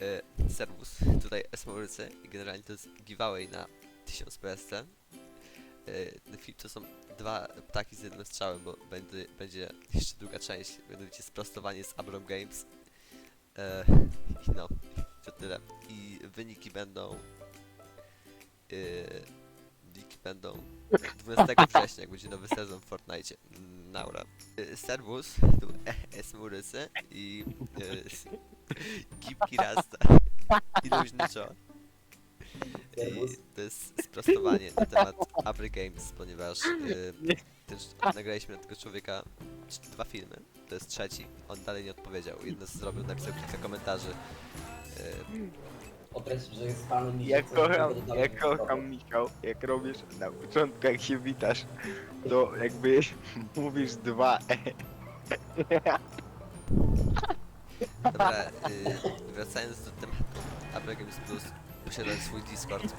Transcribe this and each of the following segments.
E, serwus, tutaj Esmorycy i generalnie to jest giveaway na 1000 PSC. E, to są dwa ptaki z jednym strzałem, bo będzie, będzie jeszcze druga część, mianowicie sprostowanie z Abram Games. E, no, to tyle. I wyniki będą... E, wyniki będą 12 września, jak będzie nowy sezon w Fortnite. Naura. E, Serwus, tu Esmorycy i... E, Gipki Rasta i luźny. Serwus. I to jest sprostowanie na temat Abry Games, ponieważ y, też nagraliśmy na tego człowieka trz- dwa filmy. To jest trzeci. On dalej nie odpowiedział. Jedno zrobił, napisał kilka komentarzy. Y, Określ, że jest fanem Ja co kocham, będzie ja dalej kocham Michał, jak robisz na początku jak się witasz, to jakby mówisz dwa e. dobra, y, wracając do tematu. Abra Games Plus posiada swój Discord. Y,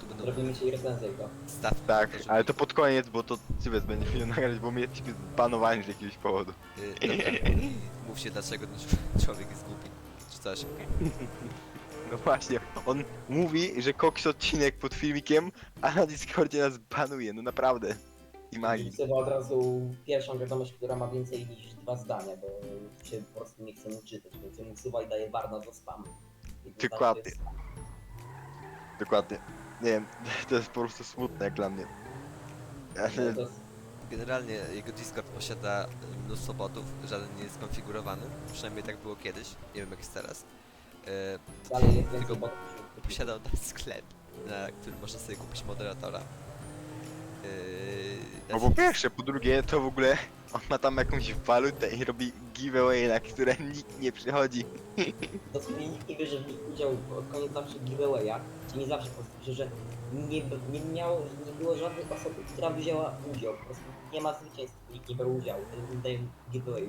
tu będą Zrobimy ci recenzję go. stawki. Tak, żeby- ale to pod koniec, bo to Cybes będzie film nagrać, bo mnie jesteśmy zbanowani z jakiegoś powodu. Y, dobra, i mówcie dlaczego ten czł- człowiek jest głupi. Czy coś. No właśnie, on mówi, że koks odcinek pod filmikiem, a na Discordzie nas banuje, no naprawdę. I magii. Wrzucę od razu pierwszą wiadomość, która ma więcej niż dwa zdania, bo się po prostu nie chcę mu czytać, więc ją usuwa i daje warna za spam. I to Dokładnie. znaczy, Dokładnie. Nie wiem, to jest po prostu smutne jak dla mnie. że- Ale to jest- Generalnie jego Discord posiada mnóstwo botów, żaden nie jest skonfigurowany. Przynajmniej tak było kiedyś, nie wiem jak jest teraz. E, Dalej jest Tylko botów. posiadał tam sklep, na którym można sobie kupić moderatora. Yy, No po pierwsze, po drugie, to w ogóle on ma tam jakąś walutę i robi giveaway, na które nikt nie przychodzi. Dosłownie nikt nie bierze w nich udziału, bo od koniec zawsze giveawaya, czy nie zawsze po prostu, że nie, nie miało, nie było żadnej osoby, która wzięła udział, po prostu nie ma zwycięstwa, nikt nie brał udziału, to daje giveaway.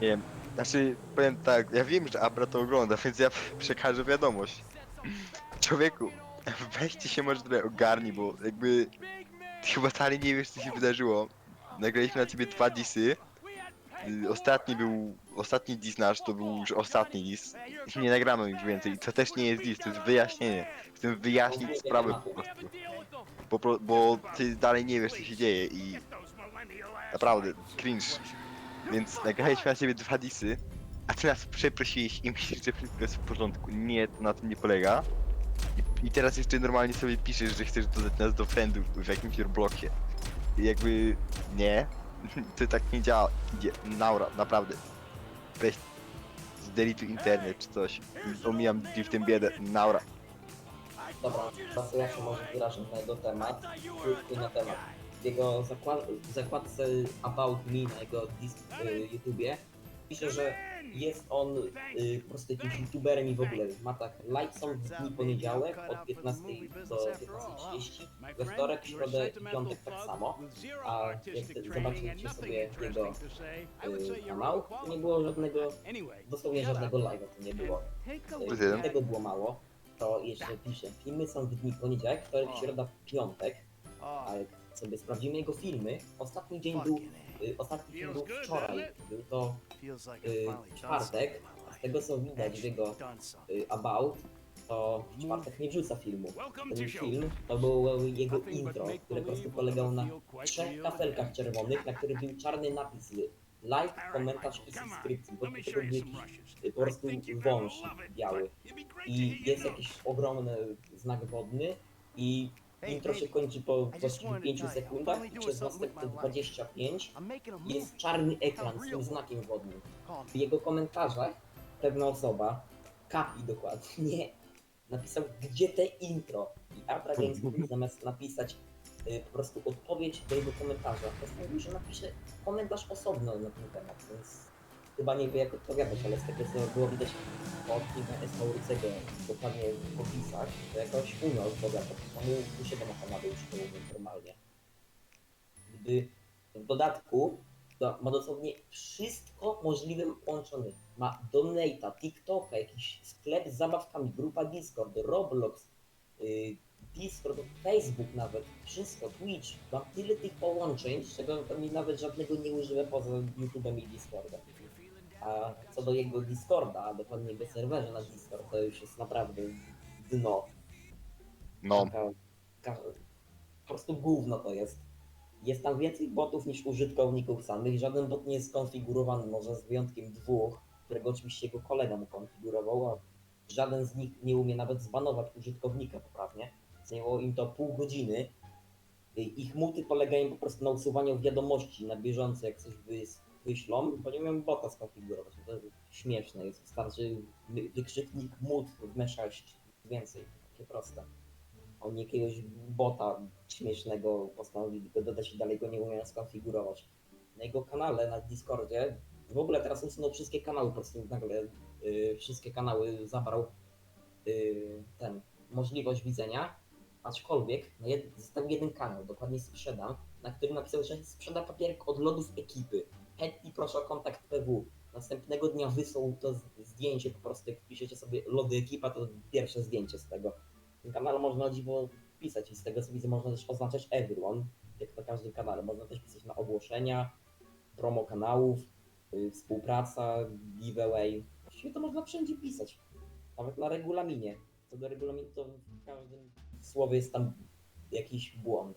Nie wiem, znaczy, powiem tak, ja wiem, że Abra to ogląda, więc ja przekażę wiadomość. Człowieku, weźcie się może trochę ogarnij, bo jakby ty chyba wcale nie wiesz, co się wydarzyło. Nagraliśmy na ciebie dwa disy. Y, Ostatni był, ostatni dis nasz to był już ostatni dis. Nie nagramy już więcej. To też nie jest dis, to jest wyjaśnienie. Chcę wyjaśnić sprawę po prostu. Pro- bo ty dalej nie wiesz, co się dzieje i naprawdę, cringe. Więc nagraliśmy na ciebie dwa disy, a ty nas przeprosiłeś i myślisz, że wszystko jest w porządku. Nie, to na tym nie polega. I, teraz jeszcze normalnie sobie piszesz, że chcesz dodać nas do friendów w jakimś Robloxie. I jakby nie, to tak nie działa. Idzie, Naura, naprawdę. Weź zdelituj internet czy coś. Omijam w tym biedę. Naura. Dobra, teraz ja się może wyrażę na jego temat, krótki na temat. W jego zakład zakładce About Me na jego disk, y, YouTubie pisze, że jest on y, po prostu jakimś youtuberem i w ogóle ma tak live są w dni poniedziałek od 15 do 15.30, we wtorek, środę i piątek tak samo. A jak zobaczycie sobie jego y, kanał, to nie było żadnego, dosłownie żadnego live'a to nie było. Y. Tego było mało, to jeszcze pisze, filmy są w dni poniedziałek, wtorek, środa, piątek, a jak sobie sprawdzimy jego filmy, ostatni dzień był, y, ostatni film był wczoraj, był to y, czwartek, z tego co widać w jego y, About, to w czwartek nie wrzuca filmu. Ten film to było jego intro, które po prostu polegało na trzech kafelkach czerwonych, na których był czarny napis like, komentarz i subskrypcji. Bo tego był jakiś y, po prostu wąż biały. I jest jakiś ogromny znak wodny i intro się kończy po właściwie 5 sekundach. i przez następne 25 jest czarny ekran z tym znakiem wodnym. W jego komentarzach pewna osoba, Kapi dokładnie, napisał gdzie te intro? I Abra Games zamiast napisać y, po prostu odpowiedź do jego komentarza, postanowił, że napisze komentarz osobno na ten temat, więc chyba nie wie jak odpowiadać, ale z tego co było widać od kilka Esmaurycego dokładnie w opisach, to jakoś umiał odpowiadać, no mu, się kanale już mówiąc normalnie. Gdy w dodatku to ma dosłownie wszystko możliwe połączone. Ma Donate'a, TikToka, jakiś sklep z zabawkami, grupa Discord, Roblox, yy, Discord, Facebook nawet, wszystko, Twitch. Ma tyle tych połączeń, z czego nawet żadnego nie używę poza YouTube'em i Discordem. A co do jego Discorda, a dokładnie jego serwerze na Discord, to już jest naprawdę dno. No, Taka, ka, po prostu gówno to jest. Jest tam więcej botów niż użytkowników samych. Żaden bot nie jest skonfigurowany, może z wyjątkiem dwóch, którego oczywiście jego kolega mu konfigurował, a żaden z nich nie umie nawet zbanować użytkownika poprawnie. Zajęło im to pół godziny. Ich muty polegają po prostu na usuwaniu wiadomości na bieżąco, jak coś wys- wyślą, bo nie umiem bota skonfigurować. To śmieszne jest. Wystarczy wy- wykrzyknik mut w M6 więcej. Takie proste. Oni jakiegoś bota śmiesznego postanowili go dodać i dalej go nie umieją skonfigurować. Na jego kanale, na Discordzie, w ogóle teraz usunął wszystkie kanały, po prostu nagle y, wszystkie kanały zabrał y, ten, możliwość widzenia, aczkolwiek na jed, został jeden kanał, dokładnie sprzedam, na którym napisał, że sprzeda papierek od lodów ekipy. Chętni proszę o kontakt PW. Następnego dnia wysłał to zdjęcie, po prostu jak wpiszecie sobie lody ekipa, to pierwsze zdjęcie z tego. W tym kanale można dziwo pisać i z tego co widzę można też oznaczać everyone, jak na każdym kanale. Można też pisać na ogłoszenia, promo kanałów, y, współpraca, giveaway. Właściwie to można wszędzie pisać. Nawet na regulaminie. Co do regulaminu to w każdym słowie jest tam jakiś błąd.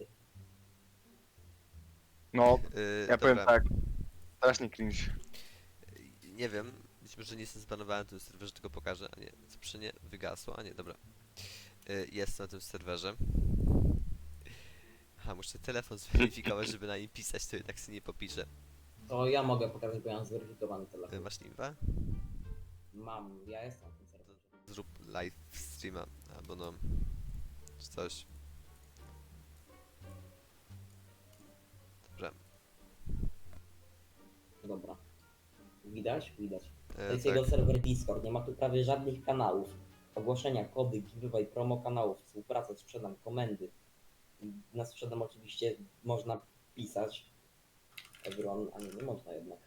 no, Yy, ja powiem dobra. tak. Strasznie cringe. Nie wiem, być może nie jestem zbanowany na tym serwerze, tylko pokażę, a nie, co przy nie wygasło, a nie, dobra. Y, Jest na tym serwerze. Aha, muszę telefon zweryfikować, żeby na nim pisać, to jednak sobie nie popiszę. To ja mogę pokazać, bo ja mam zweryfikowany Y, telefon. Masz limba? Mam, ja jestem w tym serwerze. Zrób live streama, albo no, czy coś. Widać? Widać. To e, jest tak, jego serwer Discord, nie ma tu prawie żadnych kanałów. Ogłoszenia, kody, giveaway, promo kanałów, współpraca, sprzedam, komendy. Na sprzedam oczywiście można pisać. Evron, a nie, nie można jednak.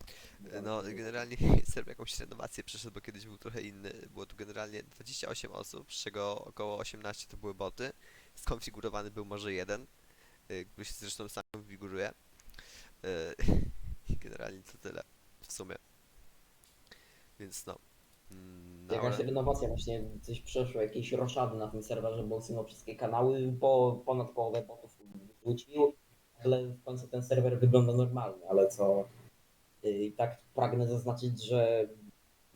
e, no generalnie serwer jakąś renowację przeszedł, bo kiedyś był trochę inny. Było tu generalnie 28 osób, z czego około 18 to były boty. Skonfigurowany był może jeden, y, który się zresztą sam konfiguruje. Generalnie to tyle w sumie. Więc no. No Jakaś ale- renowacja właśnie, coś przeszło, jakieś roszady na tym serwerze, bo usunął wszystkie kanały, po, ponad połowę botów wrócił, ale w końcu ten serwer wygląda normalnie, ale co y, i tak pragnę zaznaczyć, że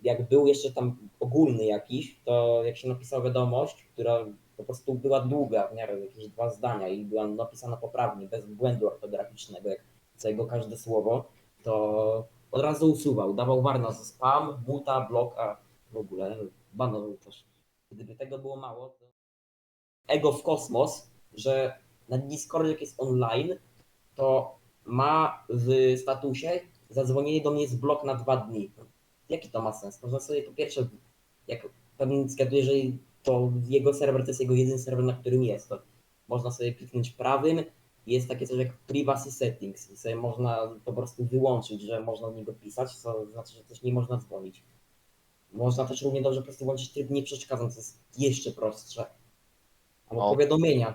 jak był jeszcze tam ogólny jakiś, to jak się napisała wiadomość, która po prostu była długa, w miarę jakieś dwa zdania i była napisana poprawnie, bez błędu ortograficznego, jak co jego każde słowo, to od razu usuwał, dawał warna za spam, muta, blok, a w ogóle banował też. Gdyby tego było mało, to ego w kosmos, że na Discordzie jak jest online, to ma w statusie zadzwonienie do mnie jest blok na dwa dni. Jaki to ma sens? Można sobie po pierwsze, jak pewnie zgaduję, że to jego serwer to jest jego jedyny serwer, na którym jest, to można sobie kliknąć prawym jest takie coś jak privacy settings i sobie można po prostu wyłączyć, że można do niego pisać, co znaczy, że też nie można dzwonić. Można też równie dobrze po prostu włączyć tryb nie przeszkadzam, co jest jeszcze prostsze. Albo No. powiadomienia.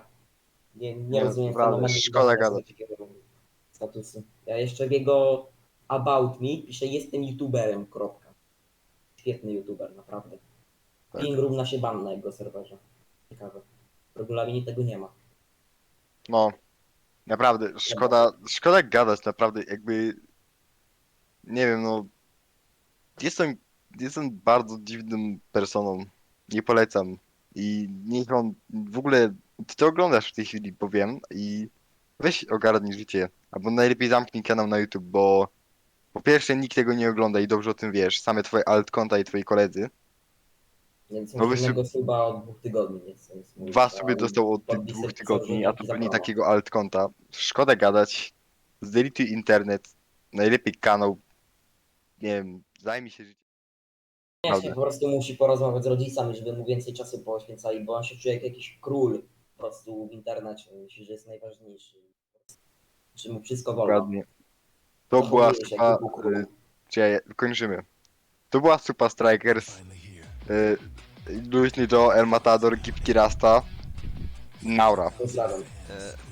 Nie, nie Nie, rozumiem fenomenu gadać. takiego statusu. Ja jeszcze w jego about me piszę jestem youtuberem, kropka. Świetny youtuber, naprawdę. Tak. Ping równa się ban na jego serwerze. Ciekawe. W regulaminie tego nie ma. No, naprawdę, szkoda, szkoda gadać, naprawdę, jakby, nie wiem, no, jestem, jestem bardzo dziwną personą, nie polecam i niech on, w ogóle, ty to oglądasz w tej chwili, powiem, i weź ogarnij życie, albo najlepiej zamknij kanał na YouTube, bo po pierwsze nikt tego nie ogląda i dobrze o tym wiesz, same twoje altkonta i twoi koledzy, Więc No no jednego suba od dwóch tygodni nie chcę nic mówić, Dwa a sobie dostał od tych podpisy dwóch pisał, tygodni, a to za pewnie promo. takiego altkonta. Szkoda gadać. Zdelituj internet. Najlepiej kanał. Nie wiem, zajmij się życiem. Koniecznie Prawda. po prostu musi porozmawiać z rodzicami, żeby mu więcej czasu poświęcali, bo on się czuje jak jakiś król po prostu w internecie. Myśli, że jest najważniejszy. Czy mu wszystko wolno. Dokładnie. To była Zachowuje się jak Supa. był królem. y, kończymy. To była Supa Strikers. y, Luźny Joe, El Matador, Gipki Rasta. Naura. Pozdrawiam. E,